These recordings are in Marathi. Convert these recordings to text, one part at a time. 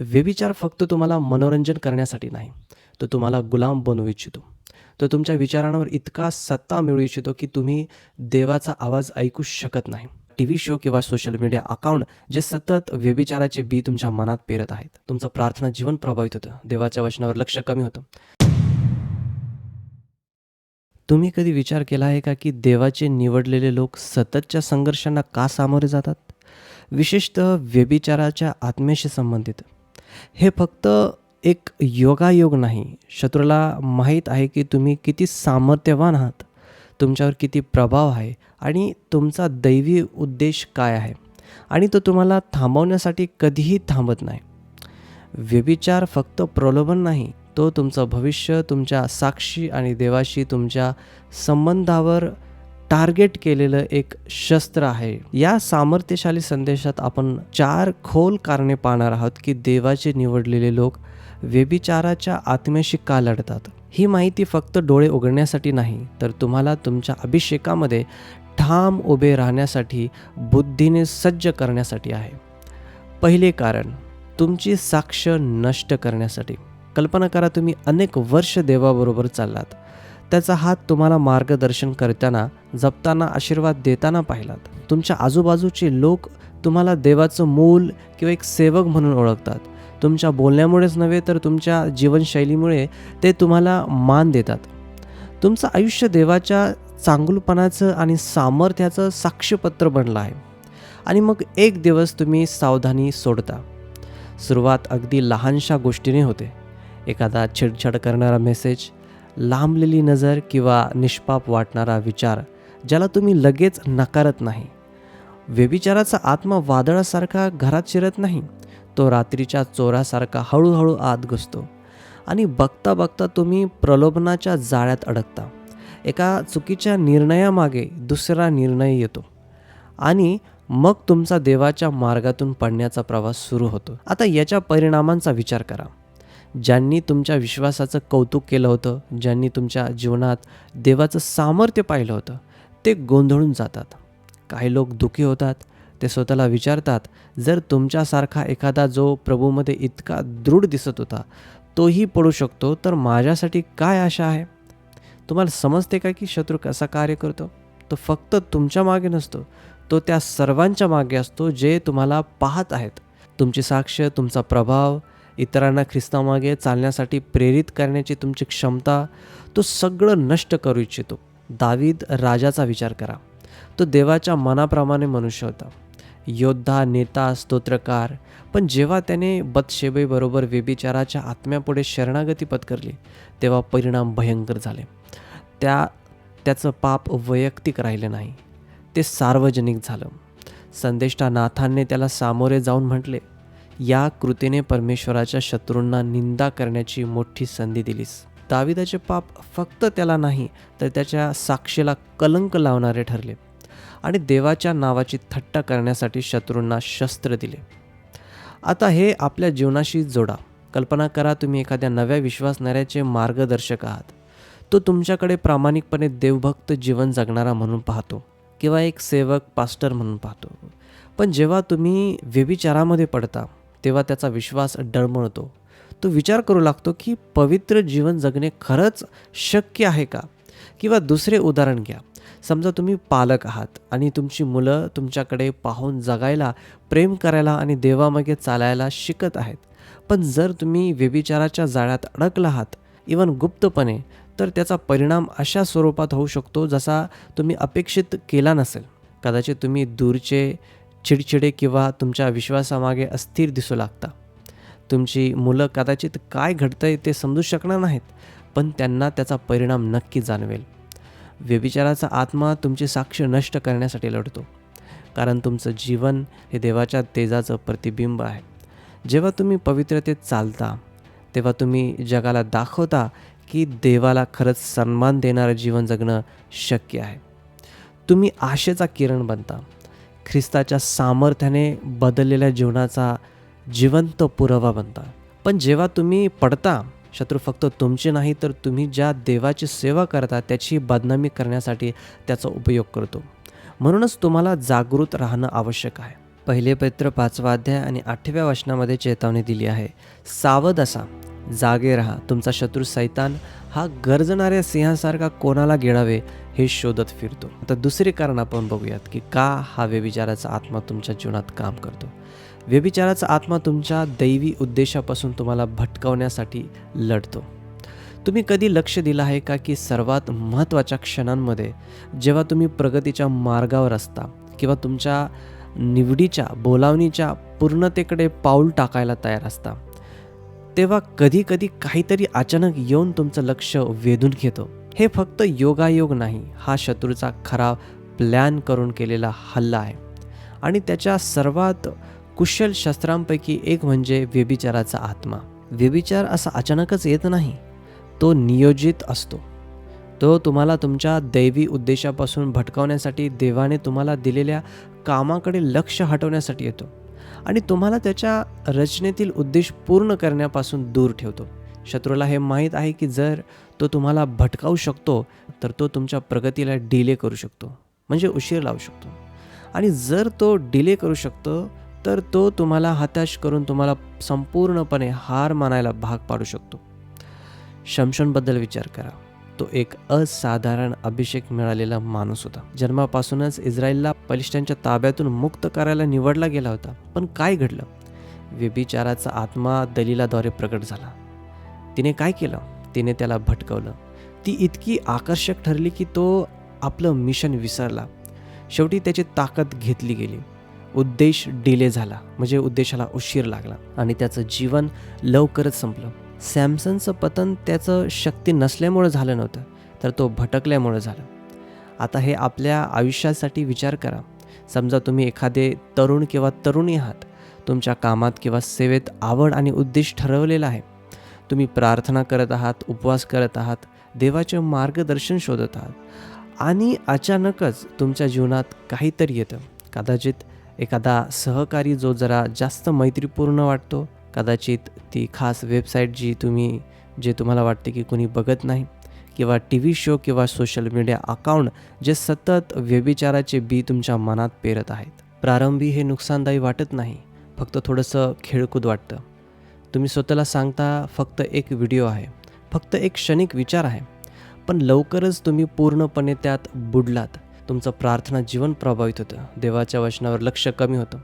व्यभिचार फक्त तुम्हाला मनोरंजन करण्यासाठी नाही तो तुम्हाला गुलाम बनवू इच्छितो. तो तुमच्या विचारांवर इतका सत्ता मिळू इच्छितो की तुम्ही देवाचा आवाज ऐकू शकत नाही. टी व्ही शो किंवा सोशल मीडिया अकाउंट जे सतत व्यभिचाराचे बी तुमच्या मनात पेरत आहेत. तुमचं प्रार्थना जीवन प्रभावित होतं. देवाच्या वचनावर लक्ष कमी होतं. तुम्ही कधी विचार केला आहे का की देवाचे निवडलेले लोक सततच्या संघर्षांना का सामोरे जातात? विशेषतः व्यभिचाराच्या आत्म्याशी संबंधित. हे फक्त एक योगायोग नाही. शत्रूला माहीत आहे की तुम्ही किती सामर्थ्यवान आहात तुमच्यावर किती प्रभाव आहे आणि तुमचा दैवी उद्देश काय आहे आणि तो तुम्हाला थांबवण्यासाठी कधीही थांबत नाही. व्यभिचार फक्त प्रलोभन नाही तो तुमचं भविष्य तुमच्या साक्षी आणि देवाशी तुमच्या संबंधावर टार्गेट केलेलं एक शस्त्र आहे. या सामर्थ्यशाली संदेशात आपण चार खोल कारणे पाहणार आहोत की देवाचे निवडलेले लोक व्यभिचाराच्या आत्म्याशी का लढतात. ही माहिती फक्त डोळे उघडण्यासाठी नाही तर तुम्हाला तुमच्या अभिषेकामध्ये ठाम उभे राहण्यासाठी बुद्धीने सज्ज करण्यासाठी आहे. पहिले कारण तुमची साक्ष नष्ट करण्यासाठी. कल्पना करा तुम्ही अनेक वर्ष देवाबरोबर चाललात. त्याचा हात तुम्हाला मार्गदर्शन करताना जपताना आशीर्वाद देताना पाहिलात. तुमच्या आजूबाजूचे लोक तुम्हाला देवाचं मूल किंवा एक सेवक म्हणून ओळखतात. तुमच्या बोलण्यामुळेच नव्हे तर तुमच्या जीवनशैलीमुळे ते तुम्हाला मान देतात. तुमचं आयुष्य देवाच्या चांगुलपणाचं आणि सामर्थ्याचं साक्ष्यपत्र बनलं आहे. आणि मग एक दिवस तुम्ही सावधानी सोडता. सुरुवात अगदी लहानशा गोष्टीने होते. एखादा छेडछाड करणारा मेसेज लांबलेली नजर किंवा निष्पाप वाटणारा विचार ज्याला तुम्ही लगेच नकारत नाही. व्यभिचाराचा आत्मा वादळासारखा घरात शिरत नाही तो रात्रीच्या चोरासारखा हळूहळू आत घुसतो आणि बघता बघता तुम्ही प्रलोभनाच्या जाळ्यात अडकता. एका चुकीच्या निर्णयामागे दुसरा निर्णय येतो आणि मग तुमचा देवाच्या मार्गातून पडण्याचा प्रवास सुरू होतो. आता याच्या परिणामांचा विचार करा. ज्यांनी तुमच्या विश्वासाचं कौतुक केलं होतं ज्यांनी तुमच्या जीवनात देवाचं सामर्थ्य पाहिलं होतं ते गोंधळून जातात. काही लोक दुःखी होतात ते स्वतःला विचारतात जर तुमच्यासारखा एखादा जो प्रभूमध्ये इतका दृढ दिसत होता तोही पडू शकतो तर माझ्यासाठी काय आशा आहे? तुम्हाला समजते का की शत्रू कसा कार्य करतो? तो फक्त तुमच्या मागे नसतो तो त्या सर्वांच्या मागे असतो जे तुम्हाला पाहत आहेत. तुमची साक्ष तुमचा प्रभाव इतरांना ख्रिस्तामागे चालण्यासाठी प्रेरित करण्याची तुमची क्षमता तो सगळं नष्ट करू इच्छितो. दावीद राजाचा विचार करा. तो देवाच्या मनाप्रमाणे मनुष्य होता. योद्धा नेता स्तोत्रकार पण जेव्हा त्याने बदशेबेबरोबर व्यभिचाराच्या आत्म्यापुढे शरणागती पत्करली तेव्हा परिणाम भयंकर झाले. त्या त्याचं पाप वैयक्तिक राहिले नाही. ते सार्वजनिक झालं. संदेष्टा नाथांनी त्याला सामोरे जाऊन म्हटले या कृतीने परमेश्वराच्या शत्रूंना निंदा करण्याची मोठी संधी दिलीस. दाविदाचे पाप फक्त त्याला नाही तर त्याच्या साक्षीला कलंक लावणारे ठरले आणि देवाच्या नावाची थट्टा करण्यासाठी शत्रूंना शस्त्र दिले. आता हे आपल्या जीवनाशी जोडा. कल्पना करा तुम्ही एखाद्या नव्या विश्वासणाऱ्याचे मार्गदर्शक आहात. तो तुमच्याकडे प्रामाणिकपणे देवभक्त जीवन जगणारा म्हणून पाहतो किंवा एक सेवक पास्टर म्हणून पाहतो. पण जेव्हा तुम्ही व्यभिचारामध्ये पडता तेव्हा त्याचा विश्वास डळमळतो. तो विचार करू लागतो की पवित्र जीवन जगणे खरंच शक्य आहे का? किंवा दुसरे उदाहरण घ्या. समजा तुम्ही पालक आहात आणि तुमची मुलं तुमच्याकडे पाहून जगायला प्रेम करायला आणि देवामागे चालायला शिकत आहेत. पण जर तुम्ही व्यभिचाराच्या जाळ्यात अडकला आहात इवन गुप्तपणे तर त्याचा परिणाम अशा स्वरूपात होऊ शकतो जसा तुम्ही अपेक्षित केला नसेल. कदाचित तुम्ही दूरचे चिडचिडे किंवा तुमच्या विश्वासामागे अस्थिर दिसू लागता. तुमची मुलं कदाचित काय घडतंय ते समजू शकणार नाहीत पण त्यांना त्याचा परिणाम नक्की जाणवेल. व्यभिचाराचा आत्मा तुमची साक्ष नष्ट करण्यासाठी लढतो कारण तुमचं जीवन हे देवाच्या तेजाचं प्रतिबिंब आहे. जेव्हा तुम्ही पवित्रतेत चालता तेव्हा तुम्ही जगाला दाखवता की देवाला खरंच सन्मान देणारं जीवन जगणं शक्य आहे. तुम्ही आशेचा किरण बनता. ख्रिस्ताच्या सामर्थ्याने बदललेल्या जीवनाचा जिवंत पुरावा बनता. पण जेव्हा तुम्ही पडता शत्रू फक्त तुमचे नाही तर तुम्ही ज्या देवाची सेवा करता त्याची बदनामी करण्यासाठी त्याचा उपयोग करतो. म्हणूनच तुम्हाला जागृत राहणं आवश्यक आहे. पहिले पत्र पाचवा अध्याय आणि आठव्या वचनामध्ये चेतावणी दिली आहे. सावध असा. जागे राहा. तुमचा शत्रू सैतान हा गरजणाऱ्या सिंहासारखा कोणाला गिळावे हे शोधत फिरतो. आता दुसरे कारण आपण बघूयात की का हा व्यभिचाराचा आत्मा तुमच्या जीवनात काम करतो. व्यभिचाराचा आत्मा तुमच्या दैवी उद्देशापासून तुम्हाला भटकवण्यासाठी लढतो. तुम्ही कधी लक्ष दिलं आहे का की सर्वात महत्त्वाच्या क्षणांमध्ये जेव्हा तुम्ही प्रगतीच्या मार्गावर असता किंवा तुमच्या निवडीच्या बोलावणीच्या पूर्णतेकडे पाऊल टाकायला तयार असता तेव्हा कधी कधी काहीतरी अचानक येऊन तुमचं लक्ष वेधून घेतो. हे फक्त योगायोग नाही हा शत्रूचा खरा प्लॅन करून केलेला हल्ला आहे. आणि त्याच्या सर्वात कुशल शस्त्रांपैकी एक म्हणजे व्यभिचाराचा आत्मा. व्यभिचार असा अचानकच येत नाही तो नियोजित असतो. तो तुम्हाला तुमच्या दैवी उद्देशापासून भटकवण्यासाठी देवाने तुम्हाला दिलेल्या कामाकडे लक्ष हटवण्यासाठी येतो. आणि तुम्हाला त्याच्या रचनेतील उद्देश पूर्ण करण्यापासून दूर ठेवतो. शत्रूला हे माहीत आहे की जर तो तुम्हाला भटकावू शकतो तर तो तुमच्या प्रगतीला डिले करू शकतो. म्हणजे उशीर लावू शकतो. आणि जर तो डिले करू शकतो तर तो तुम्हाला हताश करून तुम्हाला संपूर्णपणे हार मानायला भाग पाडू शकतो. शमशनबद्दल विचार करा. तो एक असाधारण अभिषेक मिळालेला माणूस होता. जन्मापासूनच इस्रायलला पलिष्ठांच्या ताब्यातून मुक्त करायला निवडला गेला होता. पण काय घडलं? व्यभिचाराचा आत्मा दलिलाद्वारे प्रकट झाला. तिने काय केलं? तिने त्याला भटकवलं. ती इतकी आकर्षक ठरली की तो आपलं मिशन विसरला. शेवटी त्याची ताकद घेतली गेली. उद्देश डिले झाला. म्हणजे उद्देशाला उशीर लागला. आणि त्याचं जीवन लवकरच संपलं. सॅमसनचं पतन त्याचं शक्ती नसल्यामुळं झालं नव्हतं तर तो भटकल्यामुळं झालं. आता हे आपल्या आयुष्यासाठी विचार करा. समजा तुम्ही एखादे तरुण किंवा तरुणी आहात तुमच्या कामात किंवा सेवेत आवड आणि उद्देश ठरवलेला आहे. तुम्ही प्रार्थना करत आहात उपवास करत आहात देवाचे मार्गदर्शन शोधत आहात आणि अचानकच तुमच्या जीवनात काहीतरी येतं. कदाचित एखादा सहकारी जो जरा जास्त मैत्रीपूर्ण वाटतो कदाचित ती खास वेबसाईट जी तुम्ही जे तुम्हाला वाटते की कुणी बघत नाही किंवा टी व्ही शो किंवा सोशल मीडिया अकाउंट जे सतत व्यभिचाराचे बी तुमच्या मनात पेरत आहेत. प्रारंभी हे नुकसानदायी वाटत नाही फक्त थोडंसं खेळकूद वाटतं. तुम्ही स्वतःला सांगता फक्त एक व्हिडिओ आहे फक्त एक क्षणिक विचार आहे पण लवकरच तुम्ही पूर्णपणे त्यात बुडलात. तुमचं प्रार्थना जीवन प्रभावित होतं. देवाच्या वचनावर लक्ष कमी होतं.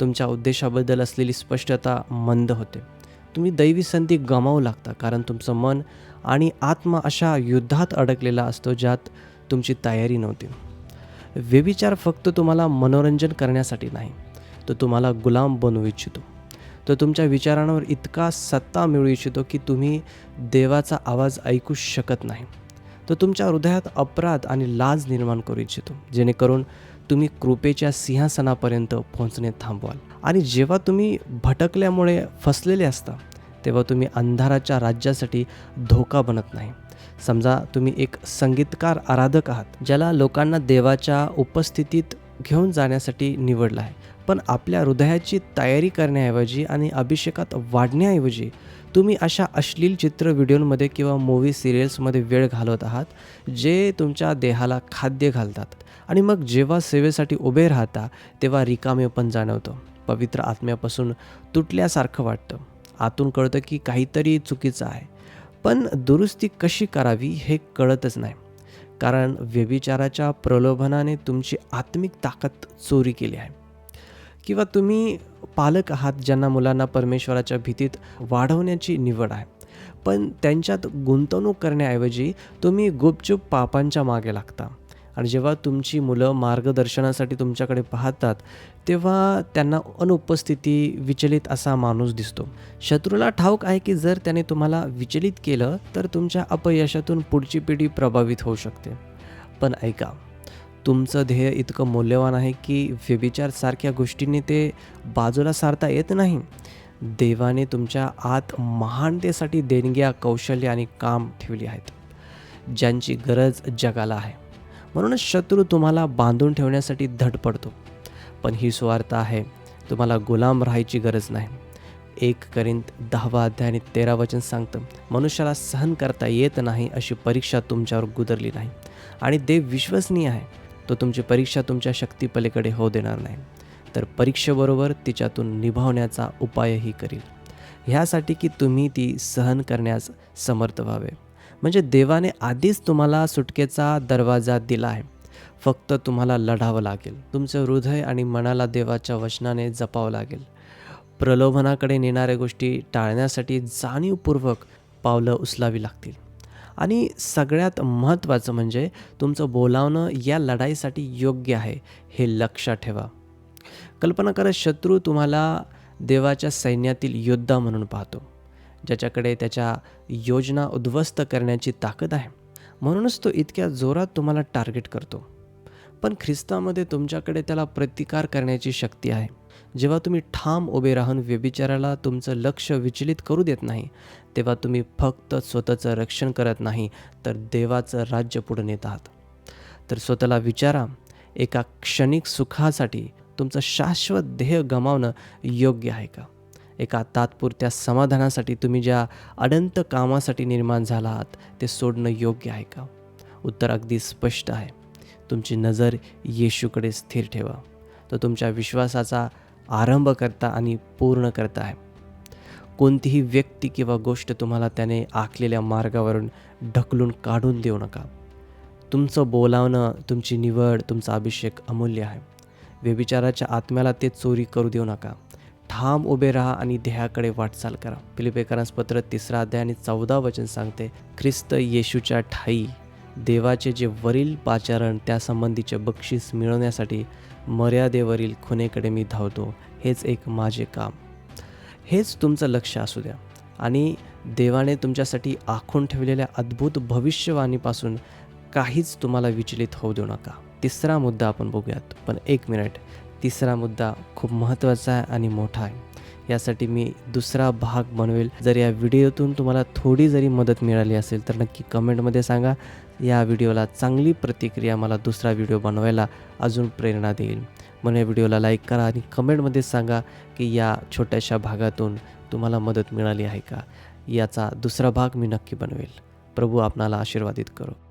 तुमच्या उद्देशाबद्दल असलेली स्पष्टता मंद होते. तुम्ही दैवी संधी गमावू लागता कारण तुमचं मन आणि आत्मा अशा युद्धात अडकलेला असतो ज्यात तुमची तयारी नव्हती. व्यभिचार फक्त तुम्हाला मनोरंजन करण्यासाठी नाही तो तुम्हाला गुलाम बनवू इच्छितो. तो तुमच्या विचारांवर इतका सत्ता मिळू इच्छितो की तुम्ही देवाचा आवाज ऐकू शकत नाही. तो तुमच्या हृदयात अपराध आणि लाज निर्माण करू इच्छितो जेणेकरून तुम्ही कृपेच्या सिंहासनापर्यंत पोहोचणे थांबवाल. आणि जेव्हा तुम्ही भटकल्यामुळे फसलेले असता तेव्हा तुम्ही अंधाराच्या राज्यासाठी धोका बनत नाही. समजा तुम्ही एक संगीतकार आराधक आहात ज्याला लोकांना देवाच्या उपस्थितीत घेऊन जाण्यासाठी निवडला आहे. पण आपल्या हृदयाची तयारी करण्याऐवजी आणि अभिषेकात वाढण्याऐवजी तुम्ही अशा अश्लील चित्र व्हिडिओंमध्ये किंवा मूवी सिरियल्समध्ये वेळ घालवत आहात जे तुमच्या देहाला खाद्य घालतात. आणि मग जेव्हा सेवेसाठी उभे राहता तेव्हा रिकामेपण जाणवतं. पवित्र आत्म्यापासून तुटल्यासारखं वाटतं. आतून कळतं की काहीतरी चुकीचं आहे. पण दुरुस्ती कशी करावी हे कळतच नाही. कारण व्यभिचाराच्या प्रलोभनाने तुमची आत्मिक ताकद चोरी केली आहे. किंवा तुम्ही पालक आहात ज्यांना मुलांना परमेश्वराच्या भीतीत वाढवण्याची निवड आहे. पण त्यांच्यात गुंतवणूक करण्याऐवजी तुम्ही गुपचूप पापांच्या मागे लागता. आणि जेव्हा तुमची मुलं मार्गदर्शनासाठी तुमच्याकडे पाहतात तेव्हा त्यांना अनुपस्थिती विचलित असा माणूस दिसतो. शत्रूला ठाऊक आहे की जर त्याने तुम्हाला विचलित केलं तर तुमच्या अपयशातून पुढची पिढी प्रभावित होऊ शकते. पण ऐका तुमचं ध्येय इतकं मौल्यवान आहे की व्यभिचारसारख्या गोष्टींनी ते बाजूला सारता येत नाही. देवाने तुमच्या आत महानतेसाठी देणग्या कौशल्य आणि काम ठेवली आहेत ज्यांची गरज जगाला आहे. म्हणूनच शत्रू तुम्हाला बांधून ठेवण्यासाठी धडपडतो पण ही स्वार्थ आहे तुम्हाला गुलाम राहायची गरज नाही. एक करिंत दहावा अध्याय आणि तेरा वचन सांगतं मनुष्याला सहन करता येत नाही अशी परीक्षा तुमच्यावर गुदरली नाही. आणि देव विश्वसनीय आहे तो तुमची परीक्षा तुमच्या शक्तीपलीकडे होऊ देणार नाही. तर परीक्षेबरोबर तिच्यातून निभावण्याचा उपायही करील. ह्यासाठी की तुम्ही ती सहन करण्यास समर्थ व्हावे. म्हणजे देवाने आधीच तुम्हाला सुटकेचा दरवाजा दिला आहे. फक्त तुम्हाला लढावं लागेल. तुमचं हृदय आणि मनाला देवाच्या वचनाने जपावं लागेल. प्रलोभनाकडे नेणाऱ्या गोष्टी टाळण्यासाठी जाणीवपूर्वक पावलं उचलावी लागतील. आणि सगळ्यात महत्त्वाचं म्हणजे तुमचं बोलावणं या लढाईसाठी योग्य आहे हे लक्षात ठेवा. कल्पना करा शत्रू तुम्हाला देवाच्या सैन्यातील योद्धा म्हणून पाहतो. ज्याच्याकडे त्याच्या योजना उद्ध्वस्त करण्याची ताकद आहे. म्हणूनच तो इतक्या जोरात तुम्हाला टार्गेट करतो. पण ख्रिस्तामध्ये तुमच्याकडे त्याला प्रतिकार करण्याची शक्ती आहे. जेव्हा तुम्ही ठाम उभे राहून व्यभिचाराला तुमचं लक्ष विचलित करू देत नाही तेव्हा तुम्ही फक्त स्वतःचं रक्षण करत नाही तर देवाचं राज्य पुढे नेत आहात. तर स्वतःला विचारा एका क्षणिक सुखासाठी तुमचं शाश्वत ध्येय गमावणं योग्य आहे का? एका तात्पुरत्या समाधानासाठी तुम्ही ज्या अडंत कामासाठी निर्माण झाला आहात ते सोडणं योग्य आहे का? उत्तर अगदी स्पष्ट आहे. तुमची नजर येशूकडे स्थिर ठेवा. तो तुमच्या विश्वासाचा आरंभ करता आणि पूर्ण करता आहे. कोणतीही व्यक्ती किंवा गोष्ट तुम्हाला त्याने आखलेल्या मार्गावरून ढकलून काढून देऊ नका. तुमचं बोलावणं तुमची निवड तुमचा अभिषेक अमूल्य आहे. व्यभिचाराच्या आत्म्याला ते चोरी करू देऊ नका. ठाम उभे राहा आणि ध्येयाकडे वाटचाल करा. फिलिपेकरांस पत्र तिसरा अध्याय आणि चौदा वचन सांगते ख्रिस्त येशूच्या ठाई देवाचे जे वरील पाचारण त्यासंबंधीचे बक्षीस मिळवण्यासाठी मर्यादेवरील खुनेकडे मी धावतो. हेच एक माझे काम. हेच तुमचं लक्ष असू द्या. आणि देवाने तुमच्यासाठी आखून ठेवलेल्या अद्भुत भविष्यवाणीपासून काहीच तुम्हाला विचलित होऊ देऊ नका. तिसरा मुद्दा आपण बघूयात. पण एक मिनिट. तिसरा मुद्दा खूप महत्त्वाचा आहे आणि मोठा आहे. यासाठी मी दुसरा भाग बनवेल. जर या व्हिडिओतून तुम्हाला थोडी जरी मदत मिळाली असेल तर नक्की कमेंटमध्ये सांगा. या व्हिडिओला चांगली प्रतिक्रिया मला दुसरा व्हिडिओ बनवायला अजून प्रेरणा देईल. म्हणून या व्हिडिओला लाईक करा आणि कमेंटमध्ये सांगा की या छोट्याशा भागातून तुम्हाला मदत मिळाली आहे का? याचा दुसरा भाग मी नक्की बनवेल. प्रभू आपणाला आशीर्वादित करो.